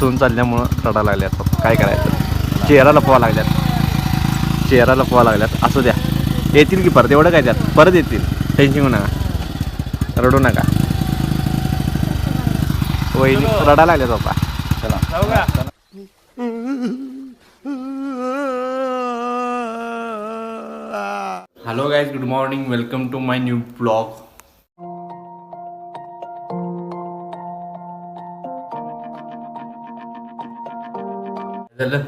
सोन चालल्यामुळं रडा लागल्यात. काय करायचं? चेहरा लपवा लागल्यात. चेहरा लपवा लागल्यात. असू द्या. येतील की परत? एवढं काय त्यात? परत येतील. टेन्शन घेऊ नका. रडू नका. वहिनी रडा लागल्यात बाप्पा. चला. Hello guys good morning welcome to my new vlog झालं?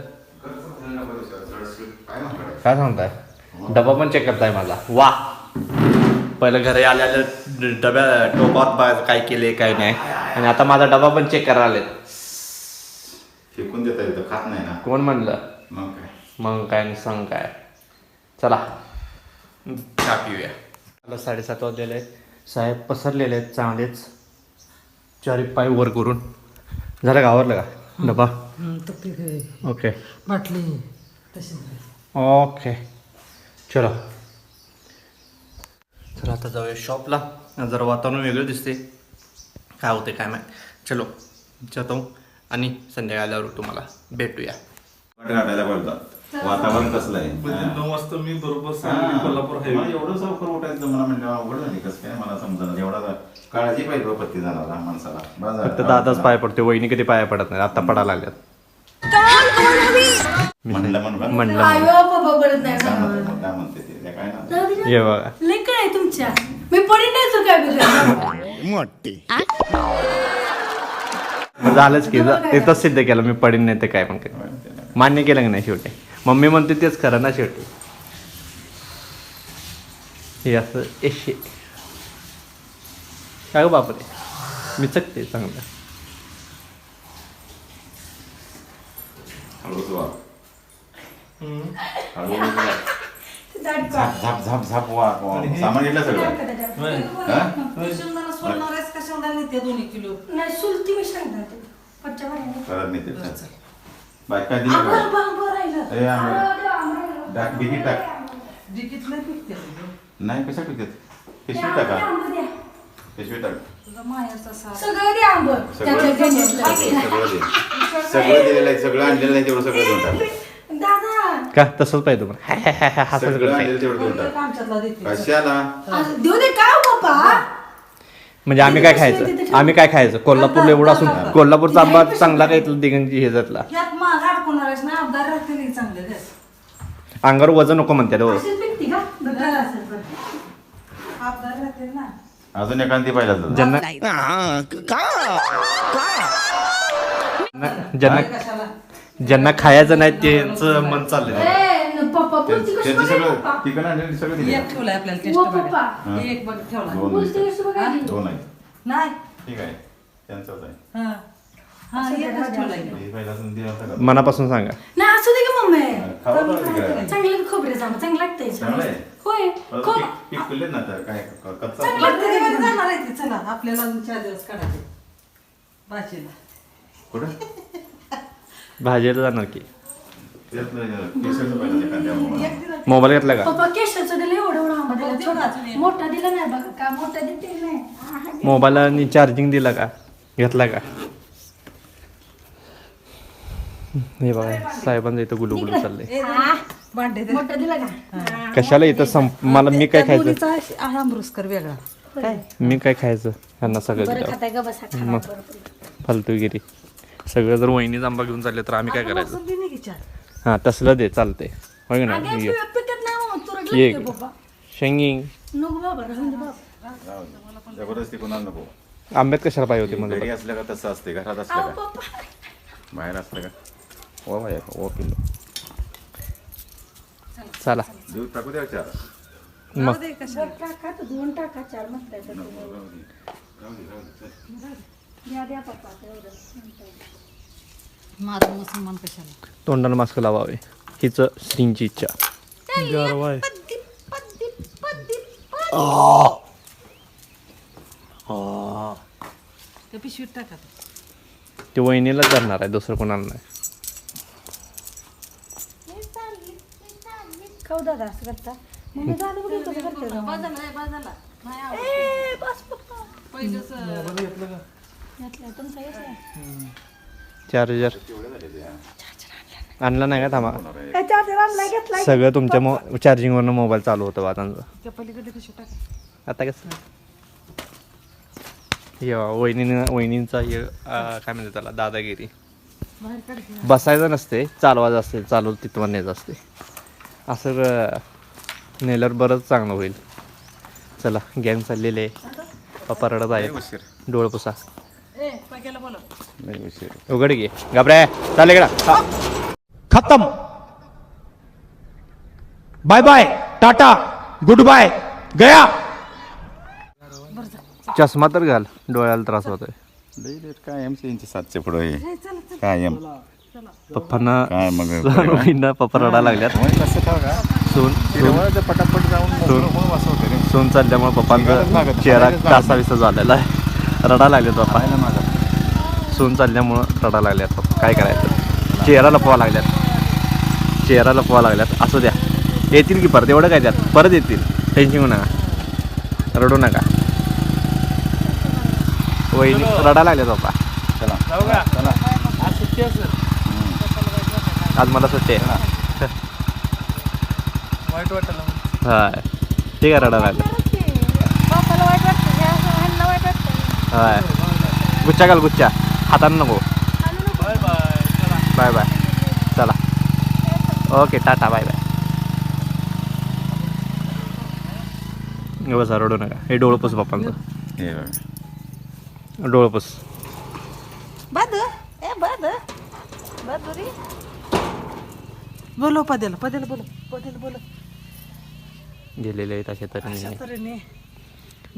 काय सांगताय? डबा पण चेक करताय माझा वा. पहिलं घरी आल्याला डब्या टोपात काय केले काय नाही. आणि आता माझा डबा पण चेक करायला आलेत. फेकून देता येतं खात नाही ना. कोण म्हणलं? मग काय? मग काय आणि सांग काय. चला. चहा पिऊया. मला साडेसात वाजलेले आहेत. साहेब पसरलेले आहेत चांगलेच. चारी पाय वर करून. झालं का? आवरलं का? डबा? ओके. बाटली तशी ओके. चलो. चला आता जाऊया शॉपला जरा वातावरण वेगळं दिसते काय होते काय माहीत. चलो जातो. आणि संध्याकाळी आल्यावर तुम्हाला भेटूया. बोलतात. वातावरण कसलं आहे? म्हणजे नऊ वाजता मी बरोबर. सांगली कोल्हापूर हायवे एवढं लवकर उठायचं मला म्हणजे अवघड झाली कसं काय मला समजा एवढा काळजी पाहिजे हो पत्ती झाला लहान माणसाला. फक्त दादाच पाय पडते वहिनी कधी पाया पडत नाही आता पडायला लागल्यात. म्हणलं म्हणलं. म्हणलं. बाबा नाही. म्हणते मला. काय म्हणते ते त्या काय ना बघा. लय तुमच्या. मी पडीन नाही तू काय बिघडलं. मग झालंच की तिथंच सिद्ध केलं मी पडीन नाही ते काय पण काय मान्य केलं की नाही शेवटी? मम्मी म्हणते तेच खरं ना शेवटी. हे असं एशे काय गं बापरे. मी चकते चांगलं. हळूच. झाप झाप झाप झाप वा वा. सामान घेतलं सगळं हा? शेंगदाणा सोलणार आहेस का शेंगदाणा नेते दोन्ही किलो नाही सुलती मी सांगणार ते. पट्ट्या मारायला. करत नाही ते बाय काय दिलं आंबा, का आंबा राहिलं. ए, आंबा. आंबा, आंबा. टाक बिगी टाक डिकीत नाही पिकते नाही कशा पिकत ते पिशवी आंबा, टाका आंबा द्या. पिशवी टाक सगळं द्या आंबं. सगळं त्याच्या गंजातलं. सगळं दे. सगळं दिलेलं आहे. सगळं आणलेलं आहे तेवढं सगळं देऊन टाक. दादा. का? तसंच पाहिजे तुम्हाला. हसत सगळं आणलेलं तेवढं देऊन टाक. आमच्यातला देते. कशाला? आज देऊ दे काय हो म्हणजे आम्ही काय खायचं? आम्ही काय खायचं? कोल्हापूरला एवढं असून कोल्हापूरचा आंबा चांगला काय दिगंजी हे जातला. माग ना राहते नाही चांगले अंगावर वजन नको म्हणतात हो. अशीच पिकती का? बघा असेल पण. आमदार राहते ना. अजून एखादी पाहिला तर ज्यांना ज्यांना कशाला? ज्यांना खायचं नाही त्यांचं मन चाललंय. ए, न पप्पा बोलती कशी त्यांचं बघायची सगळं पप्पा? तिकडं आणलेलं सगळं दिलं एक ठेवलाय आपल्याला टेस्ट हो, बघायला. पप्पा. एक बघ ठेवला. दोन बोलती कशी बघायची? दोन आहेत. नाही. ठीक आहे. त्यांचंच आहे. हा. हा एकच ठेवलाय. हे पहिला असून दिला होता का? मनापासून सांगा. नाही असू दे की मम्मी. खावा तर तिकडे. चांगलं खोबरे जांब चांगलं लागतंय. चांगलं आहे? होय. परत खूप पीक- पीक पिल्लेत ना आता काय कच्चा चांगलं लागते ते जाणार आहे ते चला. आपल्याला अजून चार दिवस काढायचे भाजीला. कुठं? भाजीला जाणार की. मोबाईल. मोबाईल घेतला का? पप्पा केसाचं दिलं एवढं एवढं आंबा दिला. बघते छोटा ना अजून एक. मोठा दिला नाही बघा का? मोठा देते नाही. दे. मोबाईलनी चार्जिंग दिला का? घेतला का? हे बघा साहेबांचं इथं गुलू गुलू चाललंय. हा, भांडे दे. मोठा दिला का? हा. कशाला इथं संप मला मी काय त्या खायचं? आमरुसकर वेगळा. काय? मी काय खायचं? ह्यांना सगळं बरं दिलं. खाताय का? बसा खा. मग. फालतूगिरी सगळं जर वहिनी आंबा घेऊन चालले तर आम्ही काय करायचं? ना चार. हां तसलं दे चालतंय. होय का अगं, नाही? पिकत हो, ये शेंगिंग. नको बाबा राहून दे बाबा. जाऊ दे. जबरदस्ती कोणाला नको? आंब्यात कशाला पाहिजे होते घरी मला असलं का तसं असते घरात असलं का? बाहेर असलं का? ओ भाई ओ पिल्लो. चला. दूध टाकू द्या चार. मग. दे कशा बरं, टाका तर दोन टाका चार म्हणताय तर तुम्ही. राहू दे, राहू दे, चल. द्या द्या पप्पा तेवढं माझं मुसलमान कशाला? तोंडाला मास्क लावावे. हीच स्त्रींची इच्छा. गारवा आहे. त्या पिशवीत टाका. ते. ते वहिनीला करणार आहे दुसरं कोणाला नाही. खाऊ दादा असं करता मम्मी झालं बघ कसं करते. ए, बस पप्पा. तुमचा चार्जर आणला नाही का थांबा? आणलाय घेतलाय. सगळं तुमच्या मो चार्जिंगवरनं मोबाईल चालू होतं टाका? आता कसं? हे बा, वहिनीनं वहिनींचा हे अं, काय म्हणते त्याला दादागिरी. बसायचं नसते चालवायचं असते चालू तिथवर न्यायचं असते. असं नेल्यावर बरंच चांगलं होईल. चला गॅंग चाललेले पप्पा रडत आहे उशीर. डोळ पुसा. उघड घे घाबरे. चाले गडा खत्म. Bye bye. Tata. Good bye. गया. चष्मा तर घाल. डोळ्याला त्रास होतोय. काय एम यांचे सातशे पुढे काय एम? पप्पांना काय मग? पप्पा रडा लागल्यात. होय, कसं का का? सोन तिरुवळाचं पटापट जाऊन रे. सोन चालल्यामुळे पप्पांचा चेहरा कासाविसा झालेला आहे. रडा लागलेत पप्पा. माझा सून चालल्यामुळं रडा लागल्यात पप्पा. काय करायचं? चेहरा लपवा लागल्यात. चेहरा लपवा लागल्यात. असू द्या. येतील की परत? एवढं काय त्यात? परत येतील. टेन्शन घेऊ नका. रडू नका. वहिनी रडा लागल्यात पप्पा. चला. चला. आज मला सुट्टी आहे. ठीक आहे रडा लागलं बापाला वाईट वाटतं हे असं ह्यांना वाईट वाटतं. हाय. गुच्चा घाल गुच्चा हातानं नको. Bye bye. चला. Okay tata bye bye. बसा रडू नका. हे डोळपूस पप्पांचं हे बघ. डोळपूस बद ए बद. बदुरी बोलो पद्याला पद्याला बोलो पद्याला बोलो. गेलेले आहेत अशा अशा तऱ्हेने तऱ्हेने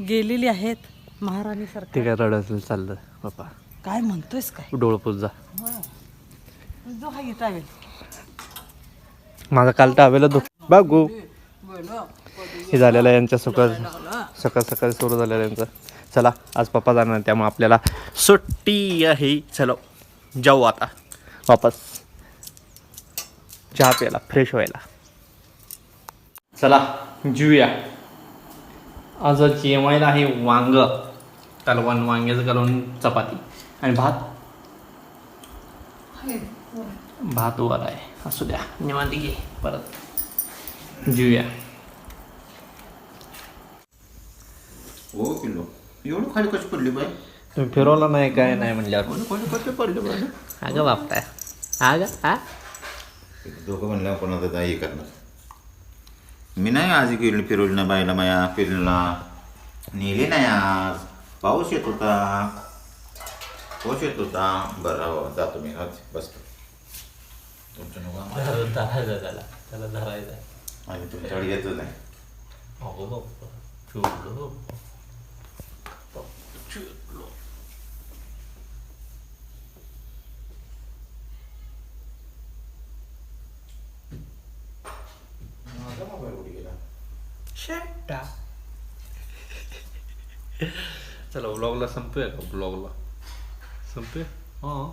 गेलेली आहेत महाराणी ते काय रडत चाललं पप्पा काय म्हणतोयस काय? डोळपूस जा. जो हा माझा काल टावेला दुख बघू. हे झालेलं आहे यांच्या सकाळ सकाळ सकाळी सुरू झालेलं आहे यांचं. चला आज पप्पा जाणार त्यामुळे आपल्याला सुट्टी आहे. चलो जाऊ आता. वापस. चहा प्यायला फ्रेश व्हायला. चला जेऊया. आज जेवायला आहे वांग. कालवण वांग्याचं कालवण चपाती. आणि भात? भात वर आहे. असू द्या निवांत घे परत जेऊया. हो किलो एवढं खाली कशी पडली बाय तुम्ही फिरवला नाही काय नाही म्हणल्यावर. कोणी कशी पडली बाय अगं बापताय अगं हा? दोघं म्हणल्यावर कोणाचं हे करणार. मी नाही आज गेली फिरवली ना बायला माया फिरला नेली नाही आज. पाऊस येत होता. पाऊस येत होता. बरं हो जातो मी. आज बसतो तुमच्या नको. धरायचं त्याला. त्याला धरायचं आणि तुमच्याकडे येतच नाही. अगो बाप्पा चुकलो माझा मोबाईल कुठे गेला शेटा चला ब्लॉगला संपूया का? ब्लॉगला संपूया? हां.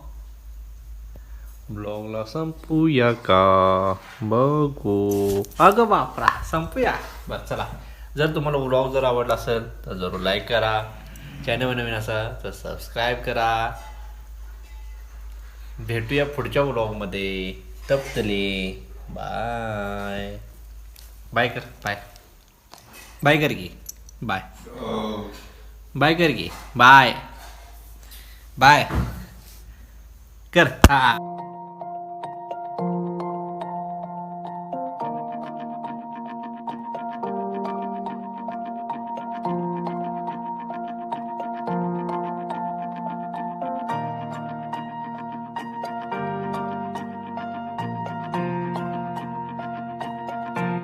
ब्लॉगला संपूया का? बघू. अगं बापरा संपूया. बरं चला. जर तुम्हाला ब्लॉग जर आवडला असेल तर जरूर लाईक करा. चॅनल नवीन असाल तर सबस्क्राईब करा. भेटूया पुढच्या ब्लॉगमध्ये तपतले बाय बाय कर. बाय बाय कर की. बाय. बाय कर की. बाय. बाय. कर. हा